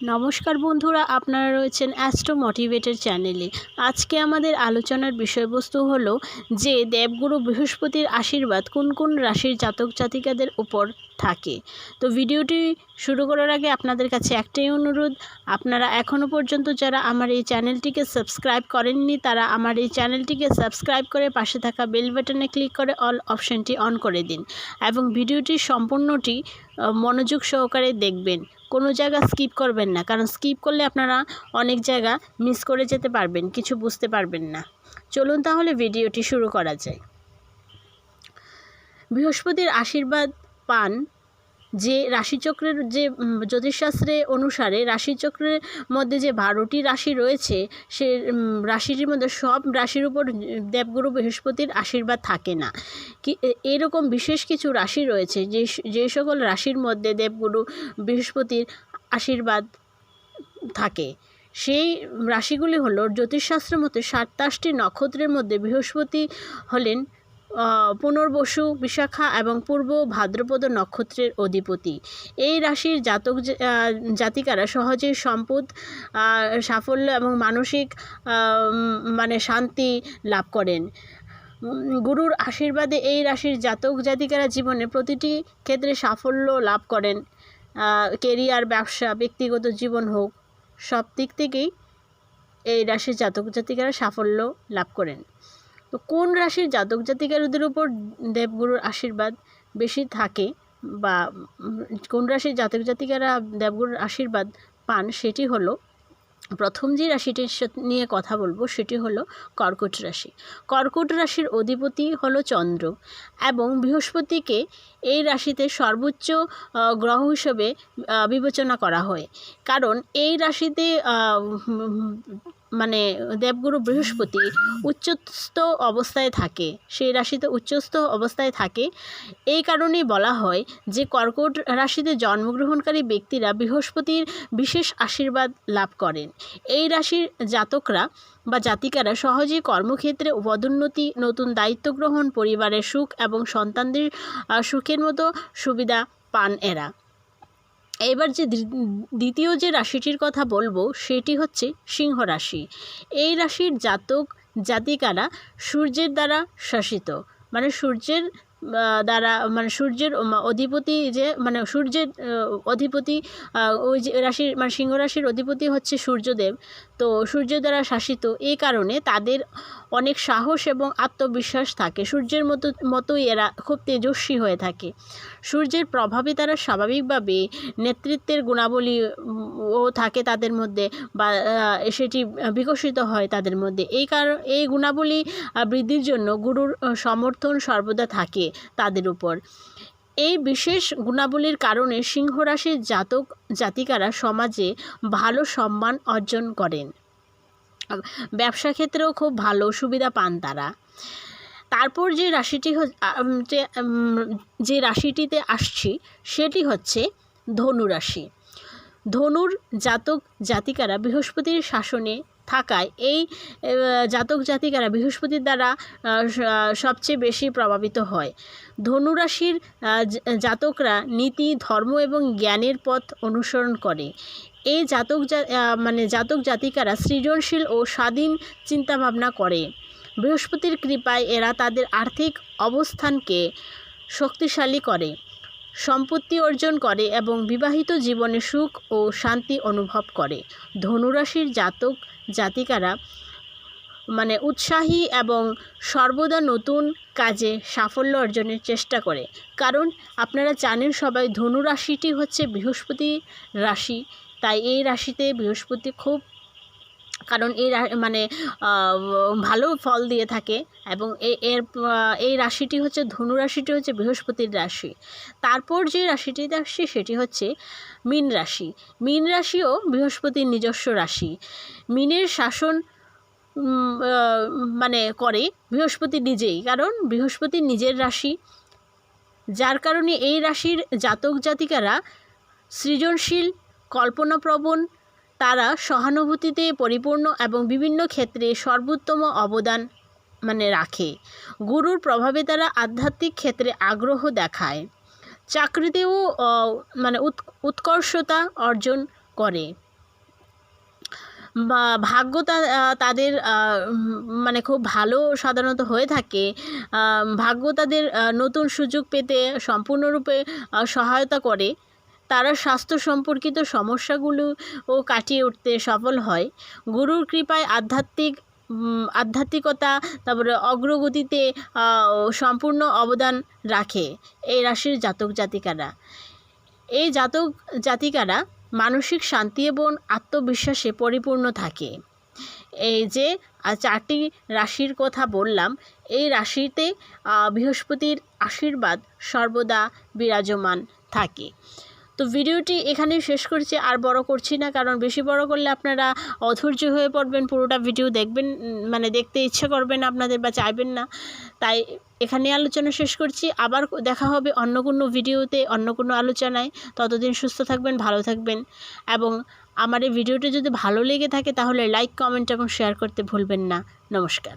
নমস্কার বন্ধুরা, আপনারা রয়েছেন অ্যাস্ট্রো মোটিভেটের চ্যানেলে আজকে আমাদের আলোচনার বিষয়বস্তু হলো যে, দেবগুরু বৃহস্পতির আশীর্বাদ কোন কোন রাশির জাতক জাতিকাদের উপর থাকে। তো ভিডিওটি শুরু করার আগে আপনাদের কাছে একটাই অনুরোধ, আপনারা এখনও পর্যন্ত যারা আমার এই চ্যানেলটিকে সাবস্ক্রাইব করেননি, তারা আমার এই চ্যানেলটিকে সাবস্ক্রাইব করে পাশে থাকা বেল বাটনে ক্লিক করে অল অপশানটি অন করে দিন এবং ভিডিওটি সম্পূর্ণটি মনোযোগ সহকারে দেখবেন। কোনো জায়গা স্কিপ করবেন না। কারণ স্কিপ করলে আপনারা অনেক জায়গা মিস করে যেতে পারবেন, কিছু বুঝতে পারবেন না। চলুন তাহলে ভিডিওটি শুরু করা যায় বৃহস্পতির আশীর্বাদ পান যে রাশিচক্রের যে জ্যোতিষশাস্ত্রে অনুসারে রাশিচক্রের মধ্যে যে বারোটি রাশি রয়েছে, সে রাশিটির মধ্যে সব রাশির উপর দেবগুরু বৃহস্পতির আশীর্বাদ থাকে না। কি এরকম বিশেষ কিছু রাশি রয়েছে যে যে সকল রাশির মধ্যে দেবগুরু বৃহস্পতির আশীর্বাদ থাকে। সেই রাশিগুলি হলো জ্যোতিষশাস্ত্র মতে সাতাশটি নক্ষত্রের মধ্যে বৃহস্পতি হলেন পুনর্বসু বিশাখা এবং পূর্ব ভাদ্রপদ নক্ষত্রের অধিপতি। এই রাশির জাতক জাতিকারা সহজেই সম্পদ সাফল্য এবং মানসিক মানে শান্তি লাভ করেন। গুরুর আশীর্বাদে এই রাশির জাতক জাতিকারা জীবনে প্রতিটি ক্ষেত্রে সাফল্য লাভ করেন। কেরিয়ার, ব্যবসা, ব্যক্তিগত জীবন হোক, সব দিক থেকেই এই রাশির জাতক জাতিকারা সাফল্য লাভ করেন। তো কোন রাশির জাতক জাতিকারদের উপর দেবগুরুর আশীর্বাদ বেশি থাকে বা কোন রাশির জাতক জাতিকারা দেবগুরুর আশীর্বাদ পান সেটি হলো, প্রথম যে রাশিটির নিয়ে কথা বলব সেটি হলো কর্কট রাশি। কর্কট রাশির অধিপতি হলো চন্দ্র এবং বৃহস্পতিকে এই রাশিতে সর্বোচ্চ গ্রহ হিসেবে বিবেচনা করা হয়। কারণ এই রাশিতে মানে দেবগুরু বৃহস্পতি উচ্চস্থ অবস্থায় থাকে, সেই রাশিতে উচ্চস্থ অবস্থায় থাকে। এই কারণেই বলা হয় যে, কর্কট রাশিতে জন্মগ্রহণকারী ব্যক্তিরা বৃহস্পতির বিশেষ আশীর্বাদ লাভ করেন। এই রাশির জাতকরা বা জাতিকারা সহজেই কর্মক্ষেত্রে পদোন্নতি, নতুন দায়িত্ব গ্রহণ, পরিবারের সুখ এবং সন্তানদের সুখের মতো সুবিধা পান এরা। এবার যে দ্বি- দ্বিতীয় যে রাশিটির কথা বলব সেটি হচ্ছে সিংহ রাশি। এই রাশির জাতক, জাতিকারা সূর্যের দ্বারা শাসিত। মানে সূর্যের দ্বারা মানে সূর্যের অধিপতি যে মানে সূর্যের অধিপতি ওই যে রাশির মানে সিংহ রাশির অধিপতি হচ্ছে সূর্যদেব। তো সূর্য দ্বারা শাসিত এই কারণে তাদের অনেক সাহস এবং আত্মবিশ্বাস থাকে। সূর্যের মতো, মতোই এরা খুব তেজস্বী হয়ে থাকে। সূর্যের প্রভাবে তারা স্বাভাবিকভাবে নেতৃত্বের গুণাবলী, ও থাকে তাদের মধ্যে বা সেটি বিকশিত হয় তাদের মধ্যে। এই কারণ এই গুণাবলী বৃদ্ধির জন্য গুরুর সমর্থন সর্বদা থাকে তাদের উপর। এই বিশেষ গুণাবলীর কারণে সিংহ রাশির জাতক জাতিকারা সমাজে ভালো সম্মান অর্জন করেন। ব্যবসা ক্ষেত্রেও খুব ভালো সুবিধা পান তারা। তারপর যে রাশিটি যে রাশিটিতে আসছি সেটি হচ্ছে ধনু রাশি ধনুর জাতক জাতিকারা বৃহস্পতির শাসনে থাকায় এই জাতক জাতিকারা বৃহস্পতির দ্বারা সবচেয়ে বেশি প্রভাবিত হয়। ধনু রাশির আহ, জা- জাতকরা নীতি ধর্ম এবং জ্ঞানের পথ অনুসরণ করে। এই জাতক মানে জাতক জাতিকারা সৃজনশীল ও স্বাধীন চিন্তাভাবনা করে। বৃহস্পতির কৃপায় এরা তাদের আর্থিক অবস্থানকে শক্তিশালী করে। সম্পত্তি অর্জন করে এবং বিবাহিত জীবনে সুখ ও শান্তি অনুভব করে। ধনুরাশির জাতক, জাতিকারা মানে উৎসাহী এবং সর্বদা নতুন কাজে সাফল্য অর্জনের চেষ্টা করে। কারণ আপনারা জানেন সবাই ধনু রাশিটি হচ্ছে বৃহস্পতি রাশি, তাই এই রাশিতে বৃহস্পতি খুব কারণ এই মানে ভালো ফল দিয়ে থাকে এবং এর এই রাশিটি হচ্ছে ধনু রাশিটি হচ্ছে বৃহস্পতির রাশি। তারপর যে রাশিটি আসছে সেটি হচ্ছে মীন রাশি। মীন রাশিও বৃহস্পতির নিজস্ব রাশি। মীনের শাসন মানে করে বৃহস্পতি নিজেই। কারণ বৃহস্পতি নিজের রাশি। যার কারণে এই রাশির জাতক জাতিকারা সৃজনশীল, কল্পনাপ্রবণ তারা সহানুভূতিতে পরিপূর্ণ এবং বিভিন্ন ক্ষেত্রে সর্বোত্তম অবদান মানে রাখে। গুরুর প্রভাবে তারা আধ্যাত্মিক ক্ষেত্রে আগ্রহ দেখায়। চাকরিতেও মানে উৎ, উৎকর্ষতা অর্জন করে। বা ভাগ্য তাদের মানে খুব ভালো সাধারণত হয়ে থাকে। ভাগ্য তাদের নতুন সুযোগ পেতে সম্পূর্ণরূপে সহায়তা করে। তারা স্বাস্থ্য সম্পর্কিত সমস্যাগুলো ও কাটিয়ে উঠতে সফল হয়। গুরুর কৃপায় আধ্যাত্মিক আধ্যাত্মিকতা, তারপরে অগ্রগতিতে সম্পূর্ণ অবদান রাখে এই রাশির জাতক জাতিকারা। এই জাতক জাতিকারা মানসিক শান্তি এবং আত্মবিশ্বাসে পরিপূর্ণ থাকে। এই যে চারটি রাশির কথা বললাম, এই রাশিতে বৃহস্পতির আশীর্বাদ সর্বদা বিরাজমান থাকে। তো ভিডিওটি এখানেই শেষ করছি, আর বড় করছি না, কারণ বেশি বড় করলে আপনারা অধৈর্য হয়ে পড়বেন, পুরোটা ভিডিও দেখবেন মানে দেখতে ইচ্ছে করবেন আপনাদের বা চাইবেন না। তাই এখানে আলোচনা শেষ করছি, আবার দেখা হবে অন্য কোনো ভিডিওতে, অন্য কোনো আলোচনায়। ততদিন সুস্থ থাকবেন, ভালো থাকবেন, এবং আমার এই ভিডিওটি যদি ভালো লেগে থাকে তাহলে লাইক, কমেন্ট এবং শেয়ার করতে ভুলবেন না। নমস্কার।